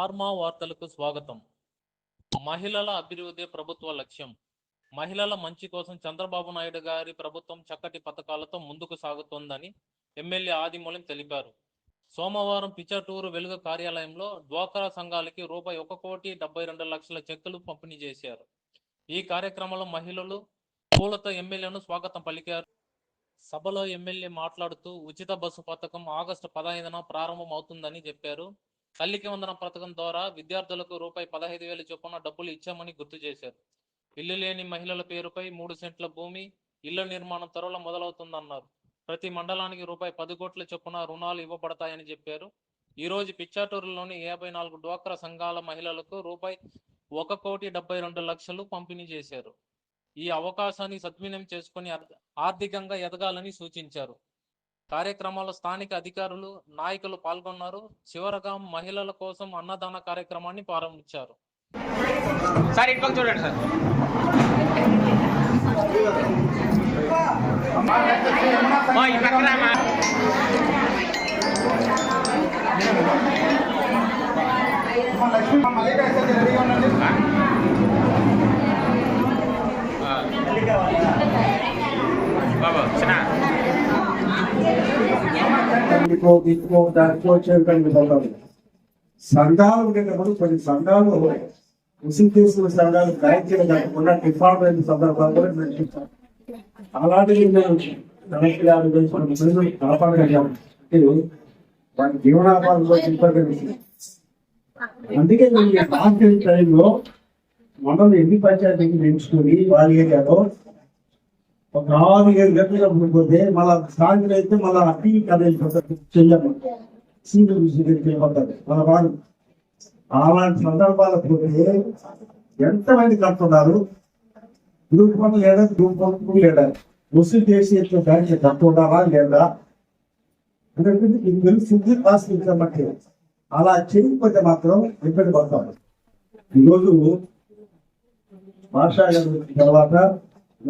ఆర్మా వార్తలకు స్వాగతం. మహిళల అభివృద్ధి ప్రభుత్వ లక్ష్యం. మహిళల మంచి కోసం చంద్రబాబు నాయుడు గారి ప్రభుత్వం చక్కటి పథకాలతో ముందుకు సాగుతోందని ఎమ్మెల్యే ఆదిమూలం తెలిపారు. సోమవారం పిచ్చటూరు వెలుగు కార్యాలయంలో డ్వాక్రా సంఘాలకి రూపాయి ఒక కోటి డెబ్బై రెండు లక్షల చెక్కులు పంపిణీ చేశారు. ఈ కార్యక్రమంలో మహిళలు పూలతో ఎమ్మెల్యేను స్వాగతం పలికారు. సభలో ఎమ్మెల్యే మాట్లాడుతూ ఉచిత బస్సు పథకం ఆగస్టు పదహైదున ప్రారంభం అవుతుందని చెప్పారు. తల్లికి వందన పథకం ద్వారా విద్యార్థులకు రూపాయి పదహైదు వేల చొప్పున డబ్బులు ఇచ్చామని గుర్తు చేశారు. ఇల్లు లేని మహిళల పేరుపై మూడు సెంట్ల భూమి ఇళ్ళ నిర్మాణం త్వరలో మొదలవుతుందన్నారు. ప్రతి మండలానికి రూపాయి పది కోట్ల చొప్పున రుణాలు ఇవ్వబడతాయని చెప్పారు. ఈ రోజు పిచ్చాటూరులోని యాభై నాలుగు డ్వాక్రా సంఘాల మహిళలకు రూపాయి ఒక కోటి డెబ్బై రెండు లక్షలు పంపిణీ చేశారు. ఈ అవకాశాన్ని సద్వినియోగం చేసుకుని ఆర్థికంగా ఎదగాలని సూచించారు. కార్యక్రమంలో స్థానిక అధికారులు నాయకులు పాల్గొన్నారు. చివరగా మహిళల కోసం అన్నదాన కార్యక్రమాన్ని ప్రారంభించారు. సార్ ఇటు చూడండి సార్. ఓ, దానికో దీనికో దానికో చేయడానికి పోతారు సంఘాలు ఉండేటప్పుడు కొన్ని సంఘాలు ముస్లిం తీసుకున్న సంఘాలు బ్యాంకులు కాకుండా డిఫాల్ట్ అయిన సందర్భాలు కూడా నడిపించారు అలాంటివి మేము కనెక్ట్ మన కాపాడగలిగాం. అంటే వాటి జీవనాపాలలో చెప్పగలిగింది అందుకే మేము ఈ టైంలో మనం ఎన్ని పంచాయతీకి పెంచుకొని వాళ్ళ ఏరియాలో ఒక ఆరు ఏడు గంటలు ఉండిపోతే మళ్ళా సాయంత్రం అయితే మళ్ళా టీ కదిలిపోతారు చెయ్యాలి సీనియర్ విషయం చేయబడ్డారు మన వాళ్ళు అలాంటి సందర్భాలకు పోతే ఎంతమంది కట్టున్నారు గ్రూప్ వన్ లేదా గ్రూప్ వన్ టూ లేదా? ముస్లిం దేశీయ బ్యాంక్ కట్టున్నారా లేదా? అంటే మీకు తెలిసింది పాస్ ఇచ్చామంటే అలా చేయకపోతే మాత్రం ఇబ్బంది పడతాం ఈరోజు భాషా గారు తర్వాత